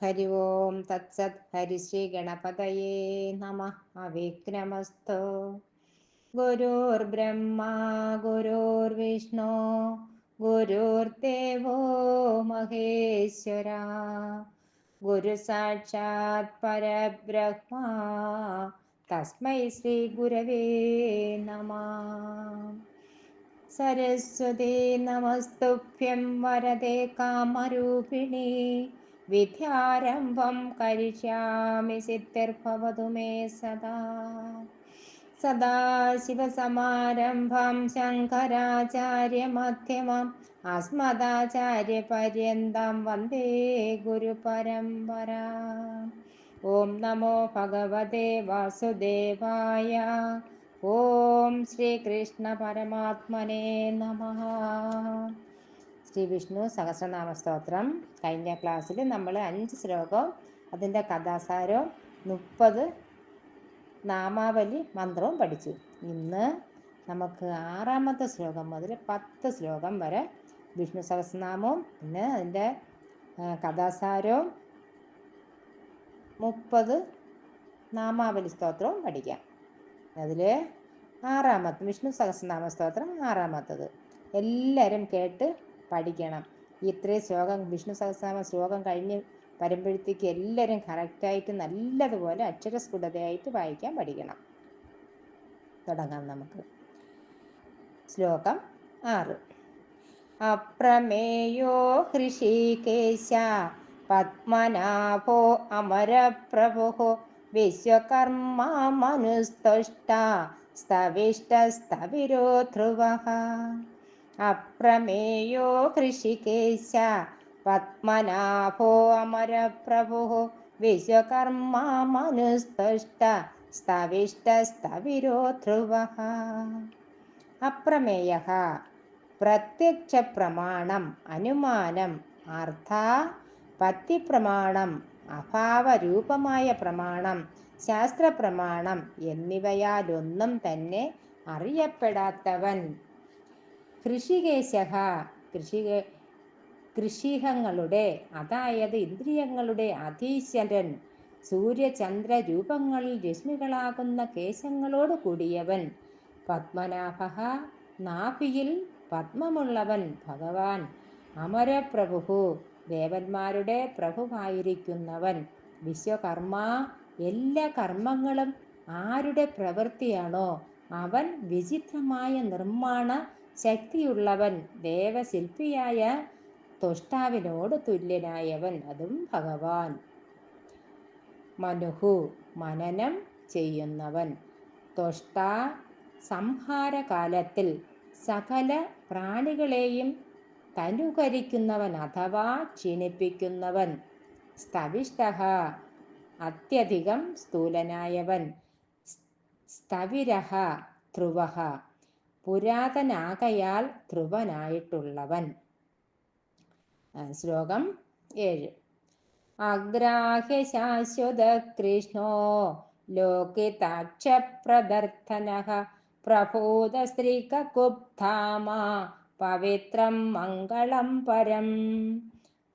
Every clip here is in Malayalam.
ഹരി ഓം തത്സത് ഹരിശ്രീ ഗണപതയേ നമ അവിഘ്നമസ്തു ഗുരുർബ്രഹ്മ ഗുരുർവിഷ്ണു ഗുരുർദേവോ മഹേശ്വര ഗുരു സാക്ഷാത് പരബ്രഹ്മ തസ്മൈ ശ്രീ ഗുരവേ നമ സരസ്വതി നമസ്തുഭ്യം വരദേ കാമരൂപിണി വിദ്യാരംഭം കരിഷ്യാമി സിദ്ധിർഭവതു മേ സദാ. സദാശിവസമാരംഭം ശങ്കരാചാര്യമധ്യമം അസ്മദാചാര്യപര്യന്തം വന്ദേ ഗുരുപരമ്പര. ഓം നമോ ഭഗവതേ വാസുദേവായ. ഓം ശ്രീകൃഷ്ണ പരമാത്മനേ നമ. ശ്രീ വിഷ്ണു സഹസ്രനാമ സ്തോത്രം. കഴിഞ്ഞ ക്ലാസ്സിൽ നമ്മൾ അഞ്ച് ശ്ലോകം അതിന്റെ കഥാസാരവും മുപ്പത് നാമാവലി മന്ത്രവും പഠിച്ചു. ഇന്ന് നമുക്ക് ആറാമത്തെ ശ്ലോകം മുതൽ പത്ത് ശ്ലോകം വരെ വിഷ്ണു സഹസ്രനാമവും പിന്നെ അതിന്റെ കഥാസാരവും മുപ്പത് നാമാവലി സ്തോത്രവും പഠിക്കാം. അതിൽ ആറാമത്തെ വിഷ്ണു സഹസ്രനാമ സ്തോത്രം ആറാമത്തത്. എല്ലാവരും കേട്ട് പഠിക്കണം. ഇത്രയും ശ്ലോകം വിഷ്ണു സഹസ്രനാമ ശ്ലോകം കഴിഞ്ഞ് വരുമ്പോഴത്തേക്ക് എല്ലാവരും കറക്റ്റായിട്ട് നല്ലതുപോലെ അക്ഷരസ്ഫുടതയായിട്ട് വായിക്കാൻ പഠിക്കണം. തുടങ്ങാം നമുക്ക്. ശ്ലോകം ആറ്. അപ്രമേയോ ഹൃഷികേശ പത്മനാഭോ അമരപ്രഭോ വിശ്വകർമ്മ മനുസ്തുഷ്ട സ്തവിഷ്ടസ്തവിരോ ധ്രുവ അപ്രമേയോ ഹൃഷികേശ പത്മനാഭോ അമരപ്രഭു വിശ്വകർമാ മനുസ്പഷ്ട സ്തവിഷ്ടസ്തവിരോ ധ്രുവ. അപ്രമേയ പ്രത്യക്ഷ പ്രമാണം അനുമാനം അർത്ഥ പത്തിപ്രമാണം അഭാവരൂപമായ പ്രമാണം ശാസ്ത്രപ്രമാണം എന്നിവയാലൊന്നും തന്നെ അറിയപ്പെടാത്തവൻ. കൃഷികേശ കൃഷി കൃഷിഹങ്ങളുടെ അതായത് ഇന്ദ്രിയങ്ങളുടെ അധീശ്വരൻ സൂര്യചന്ദ്ര രൂപങ്ങളിൽ രശ്മികളാകുന്ന കേശങ്ങളോട് കൂടിയവൻ. പത്മനാഭ നാഭിയിൽ പത്മമുള്ളവൻ ഭഗവാൻ അമരപ്രഭു ദേവന്മാരുടെ പ്രഭുവായിരിക്കുന്നവൻ. വിശ്വകർമ്മ എല്ലാ കർമ്മങ്ങളും ആരുടെ പ്രവൃത്തിയാണോ അവൻ വിചിത്രമായ നിർമ്മാണ ശക്തിയുള്ളവൻ ദേവശില്പിയായ തൊഷ്ടാവിനോട് തുല്യനായവൻ അതും ഭഗവാൻ. മനുഹു മനനം ചെയ്യുന്നവൻ. തൊഷ്ട സംഹാരകാലത്തിൽ സകല പ്രാണികളെയും തനുകരിക്കുന്നവൻ അഥവാ ക്ഷീണിപ്പിക്കുന്നവൻ. സ്തവിഷ്ട അത്യധികം സ്ഥൂലനായവൻ. സ്തവിരഹ ധ്രുവ പുരാതനാകയാൽ ധ്രുവനായിട്ടുള്ളവൻ. ശ്ലോകം ഏഴ്. അഗ്രാഹ്യ ശാശ്വത കൃഷ്ണോ ലോകിതാക്ഷപ്രദർത്ഥന പ്രഭൂത സ്ത്രീകുപ്ധാമാ പവിത്രം മംഗളം പരം.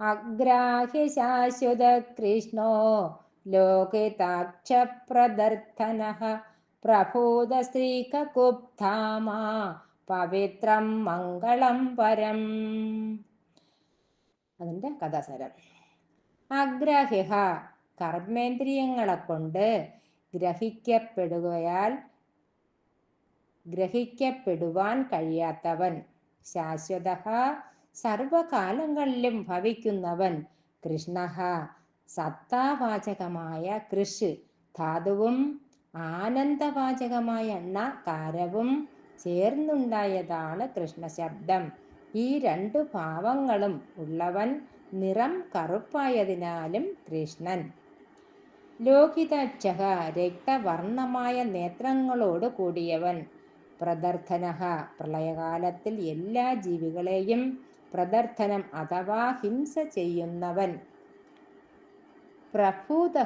അഗ്രാഹ്യ ശാശ്വത കൃഷ്ണോ ലോകിതാക്ഷപ്രദർത്തന പ്രഭൂത സ്ത്രീകുപ്ധാമാ പവിത്രം മംഗളം പരം. അതിന്റെ കഥാസാരം. അഗ്രഹിഹ കർമ്മേന്ദ്രിയങ്ങളെ കൊണ്ട് ഗ്രഹിക്കപ്പെടുകയാൽ ഗ്രഹിക്കപ്പെടുവാൻ കഴിയാത്തവൻ ശാശ്വത സർവകാലങ്ങളിലും ഭവിക്കുന്നവൻ കൃഷ്ണ സത്താവാചകമായ കൃഷ് ധാതുവും ആനന്ദവാചകമായ എണ്ണ കരവും ചേർന്നുണ്ടായതാണ് കൃഷ്ണശബ്ദം. ഈ രണ്ടു ഭാവങ്ങളും ഉള്ളവൻ നിറം കറുപ്പായതിനാലും കൃഷ്ണൻ. ലോഹിതാക്ഷ രക്തവർണമായ നേത്രങ്ങളോട് കൂടിയവൻ. പ്രദർത്ഥനഹ പ്രളയകാലത്തിൽ എല്ലാ ജീവികളെയും പ്രദർഥനം അഥവാ ഹിംസ ചെയ്യുന്നവൻ. പ്രഭൂത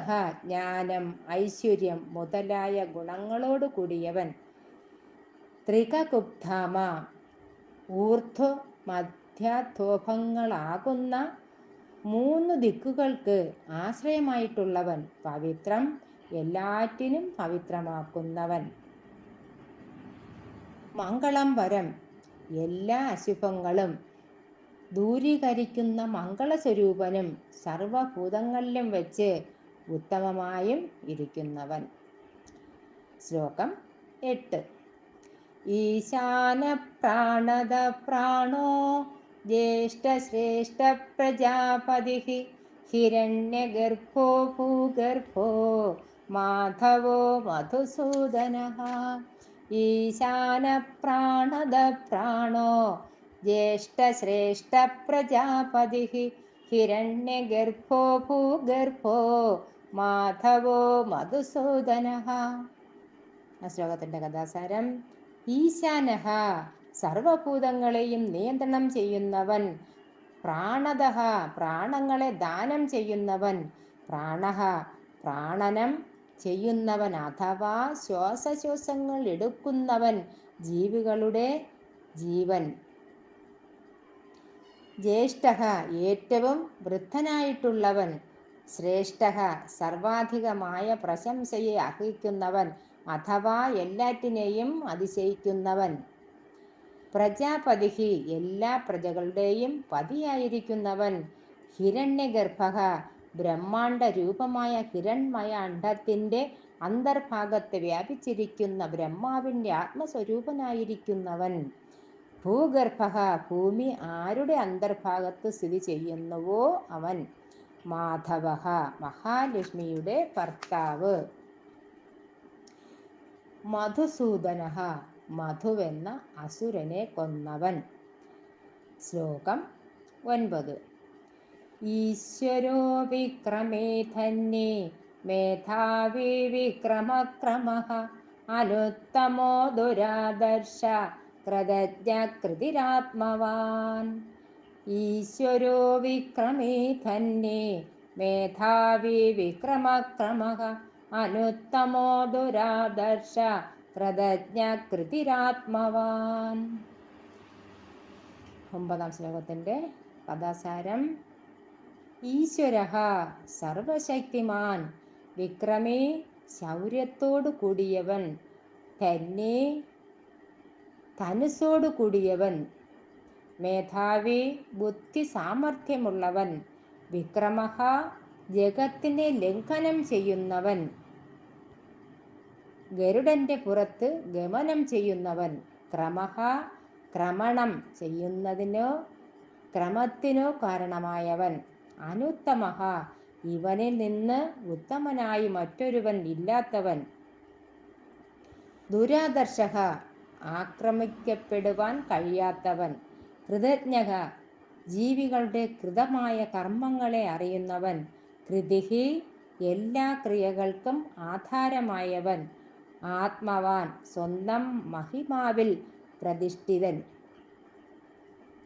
ജ്ഞാനം ഐശ്വര്യം മുതലായ ഗുണങ്ങളോട് കൂടിയവൻ ത്രികഗുപ്താമ ഊർധ്വ മധ്യധോഭങ്ങളാകുന്ന മൂന്ന് ദിക്കുകൾക്ക് ആശ്രയമായിട്ടുള്ളവൻ പവിത്രം എല്ലാറ്റിനും പവിത്രമാക്കുന്നവൻ. മംഗളം വരം എല്ലാ അശുഭങ്ങളും ദൂരീകരിക്കുന്ന മംഗളസ്വരൂപനും സർവഭൂതങ്ങളിലും വെച്ച് ഉത്തമമായും ഇരിക്കുന്നവൻ. ശ്ലോകം എട്ട്. ഈശാന പ്രാണത പ്രാണോ ജ്യേഷ്ഠശ്രേഷ്ഠ പ്രജാപതി ഹിരണ്യഗർഭോ ഭൂഗർഭോ മാധവോ മധുസൂദന. ഈശാന പ്രാണത പ്രാണോ പ്രജാപതി ഹിരണ്യഗർഭോ ഭൂഗർഭോ മാധവോ മധുസൂദന. ആ ശ്ലോകത്തിന്റെ കഥാസാരം. ഈശാനഹ സർവഭൂതങ്ങളെയും നിയന്ത്രണം ചെയ്യുന്നവൻ. പ്രാണതഹ പ്രാണങ്ങളെ ദാനം ചെയ്യുന്നവൻ. പ്രാണഹ പ്രാണനം ചെയ്യുന്നവൻ. അഥവാ ശ്വാസശ്വാസങ്ങൾ എടുക്കുന്നവൻ. ജീവികളുടെ ജീവൻ. ജ്യേഷ്ഠ ഏറ്റവും വൃദ്ധനായിട്ടുള്ളവൻ ശ്രേഷ്ഠ സർവാധികമായ പ്രശംസയെ അർഹിക്കുന്നവൻ അഥവാ എല്ലാറ്റിനെയും അതിശയിക്കുന്നവൻ. പ്രജാപതിഹി എല്ലാ പ്രജകളുടെയും പതിയായിരിക്കുന്നവൻ. ഹിരണ്യഗർഭ ബ്രഹ്മാണ്ട രൂപമായ ഹിരൺമയ അണ്ഡത്തിന്റെ അന്തർഭാഗത്ത് വ്യാപിച്ചിരിക്കുന്ന ബ്രഹ്മാവിന്റെ ആത്മസ്വരൂപനായിരിക്കുന്നവൻ. ഭൂഗർഭ ഭൂമി ആരുടെ അന്തർഭാഗത്ത് സ്ഥിതി ചെയ്യുന്നുവോ അവൻ? മാധവ മഹാലക്ഷ്മിയുടെ ഭർത്താവ്. മധുസൂദന മധുവെന്ന അസുരനെ കൊന്നവൻ. ശ്ലോകം ഒൻപത്. ഈശ്വരോ വിക്രമേ ധന്യേ മേധാവി വിക്രമക്രമ അനുത്തമോ ദുരാദർശ കൃതജ്ഞകൃതിരാത്മവാൻ ഈശ്വരോ വിക്രമേ ധന്യേ മേധാവി വിക്രമക്രമ അനുത്തമോ ദുരാദർശ പ്രതജ്ഞാകൃതിരാത്മവാൻ ഒമ്പതാം ശ്ലോകത്തിന്റെ കഥാസാരം ഈശ്വര സർവശക്തിമാൻ വിക്രമേ ശൗര്യത്തോടു കൂടിയവൻ തന്നെ ധനുസോടു കൂടിയവൻ. മേധാവി ബുദ്ധി സാമർഥ്യമുള്ളവൻ. വിക്രമഹ ജഗത്തിനെ ലംഘനം ചെയ്യുന്നവൻ. ഗരുഡന്റെ പുറത്ത് ഗമനം ചെയ്യുന്നവൻ. ക്രമഹ ക്രമണം ചെയ്യുന്നതിനോ ക്രമത്തിനോ കാരണമായവൻ. അനുത്തമഹ ഇവനിൽ നിന്ന് ഉത്തമനായി മറ്റൊരുവൻ ഇല്ലാത്തവൻ. ദുരാദർശക ആക്രമിക്കപ്പെടുവാൻ കഴിയാത്തവൻ. കൃതജ്ഞക. ജീവികളുടെ കൃതമായ കർമ്മങ്ങളെ അറിയുന്നവൻ. കൃതിഹി. എല്ലാ ക്രിയകൾക്കും ആധാരമായവൻ. ആത്മവാൻ. സ്വന്തം മഹിമാവിൽ പ്രതിഷ്ഠിതൻ.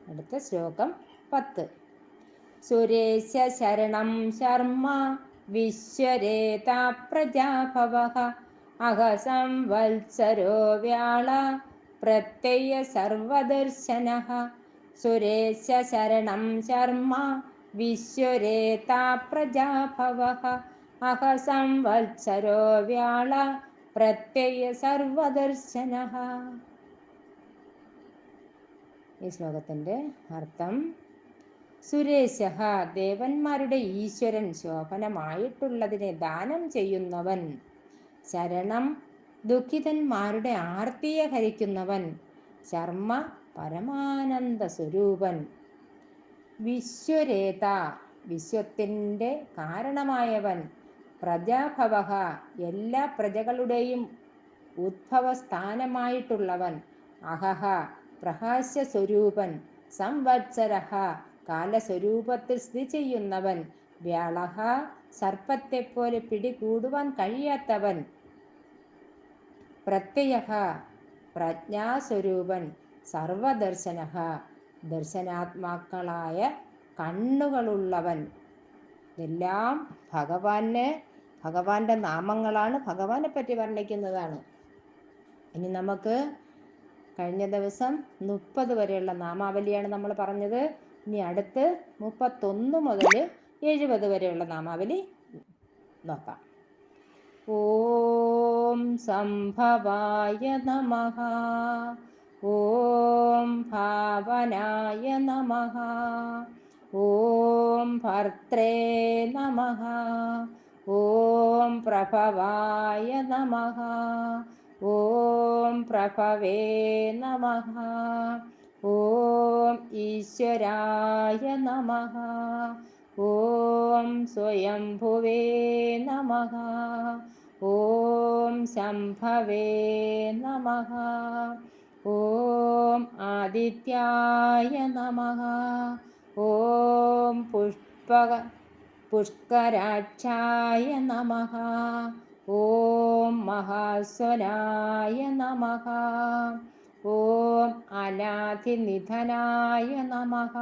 അടുത്ത ശ്ലോകം പത്ത്. സുരേശ ശരണം ശർമ്മ. വിശ്വരേതാ പ്രജാഭവ. അഹസംവത്സരോ വ്യാള. പ്രത്യയ സർവദർശന. സുരേശ ശരണം ശർമ്മ. വിശ്വരേത പ്രജാഭവ. അഹസംവത്സരോ വ്യാള. പ്രത്യയ സർവദർശന. ഈ ശ്ലോകത്തിന്റെ അർത്ഥം സുരേശ ദേവന്മാരുടെ ഈശ്വരൻ ശോഭനമായിട്ടുള്ളതിനെ ദാനം ചെയ്യുന്നവൻ ശരണം ദുഃഖിതന്മാരുടെ ആർത്തിയെ ഹരിക്കുന്നവൻ ശർമ്മ പരമാനന്ദ സ്വരൂപൻ. വിശ്വരേത വിശ്വത്തിന്റെ കാരണമായവൻ പ്രജാഭവ എല്ലാ പ്രജകളുടെയും ഉദ്ഭവസ്ഥാനമായിട്ടുള്ളവൻ അഹഹ പ്രകാശ സ്വരൂപൻ സംവത്സരഹ കാലസ്വരൂപത്തിൽ സ്ഥിതി ചെയ്യുന്നവൻ. വ്യാളഹ സർപ്പത്തെപ്പോലെ പിടികൂടുവാൻ കഴിയാത്തവൻ. പ്രത്യയ പ്രജ്ഞാസ്വരൂപൻ സർവദർശന ദർശനാത്മാക്കളായ കണ്ണുകളുള്ളവൻ. ഇതെല്ലാം ഭഗവാന് ഭഗവാന്റെ നാമങ്ങളാണ് ഭഗവാനെ പറ്റി വർണിക്കുന്നതാണ്. ഇനി നമുക്ക് കഴിഞ്ഞ ദിവസം മുപ്പത് വരെയുള്ള നാമാവലിയാണ് നമ്മൾ പറഞ്ഞത്. ഇനി അടുത്ത് മുപ്പത്തൊന്ന് മുതൽ എഴുപത് വരെയുള്ള നാമാവലി നോക്കാം. ഓം സംഭവായ നമഃ. ഓം ഭാവനായ നമഃ. ഓം ഭർത്രേ നമഃ. ഓം പ്രഭവായ നമഃ. ഓം प्रभवे നമഃ. ഓം ഈശ്വരായ നമഃ. ഓം स्वयम्भुवे നമഃ. ഓം ശംഭവേ നമഃ. ഓം ആദിത്യായ നമഃ. ഓം പുഷ്പ പുഷ്കരാക്ഷായ നമഃ. ഓം മഹാസ്വനായ നമഃ. ഓം അനാഥിനിധനായ നമഃ.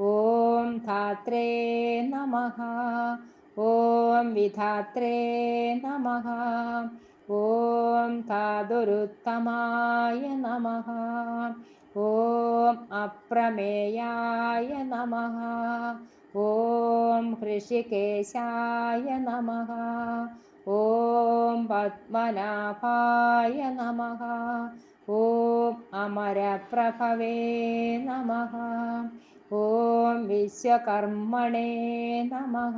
ഓം ധാത്രേ നമഃ. ॐ विधात्रे नमः। ॐ तादुरुत्तमाय नमः। ॐ अप्रमेयाय नमः। ॐ हृषिकेशाय नमः। ॐ पद्मनाभाय नमः। ॐ अमरप्रभवे नमः। ഓം വിശ്വകർമ്മണേ നമഃ.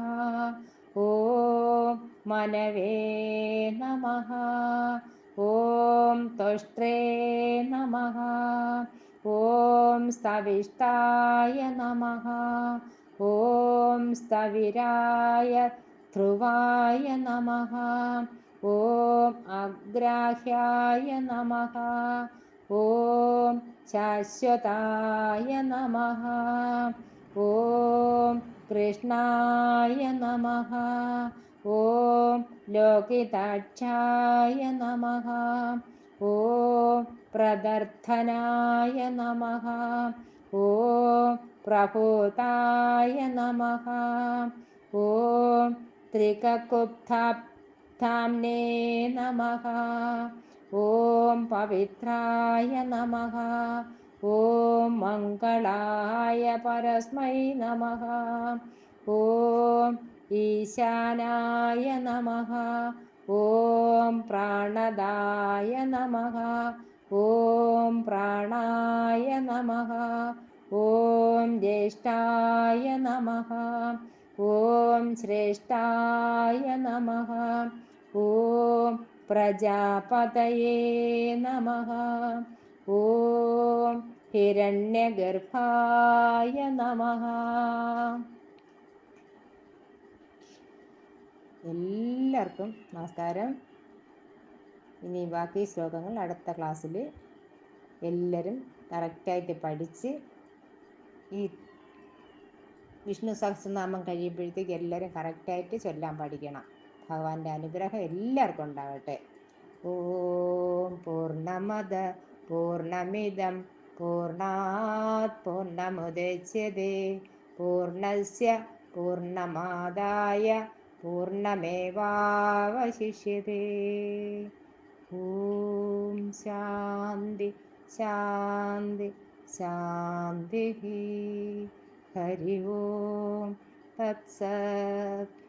ഓം മനവേ നമഃ. ഓം തുഷ്ട്രേ നമഃ. ഓം സ്തവിഷ്ടായ നമഃ. ഓം സ്തവിരായ ധ്രുവായ നമഃ. ഓം അഗ്രാഹ്യായ നമഃ. ഓം ശാശ്വതായ നമഃ ഓം കൃഷ്ണായ നമഃ ഓം ലോകിതാക്ഷായ നമഃ ഓം പ്രദർത്ഥനായ നമഃ ഓം പ്രഭൂതായ നമഃ ഓം ത്രികകുപ്താപ്താംനേ നമഃ पवित्राय नमः। ॐ मङ्गलाय परस्मै नमः। ॐ ईशानाय नमः। ॐ प्राणदाय नमः। ॐ प्राणाय नमः। ॐ ज्येष्ठाय नमः। ॐ श्रेष्ठाय नमः। ഓം പ്രജാപതയേ നമഃ. ഓം ഹിരണ്യഗർഭായ നമഃ. എല്ലാവർക്കും നമസ്കാരം. ഇനി ബാക്കി ശ്ലോകങ്ങൾ അടുത്ത ക്ലാസ്സിൽ എല്ലാവരും കറക്റ്റായിട്ട് പഠിച്ച് ഈ വിഷ്ണു സഹസ്രനാമം കഴിയുമ്പോഴത്തേക്ക് എല്ലാവരും കറക്റ്റായിട്ട് ചൊല്ലാൻ പഠിക്കണം. ഭഗവാന്റെ അനുഗ്രഹം എല്ലാവർക്കും ഉണ്ടാകട്ടെ ഓം പൂർണമത പൂർണമിതം പൂർണാത് പൂർണമുദച്യതേ പൂർണസ്യ പൂർണമാദായ പൂർണമേവാവശിഷ്യതേ. ഓം ശാന്തി ശാന്തി ശാന്തി ഹരി ഓം തത്സത്.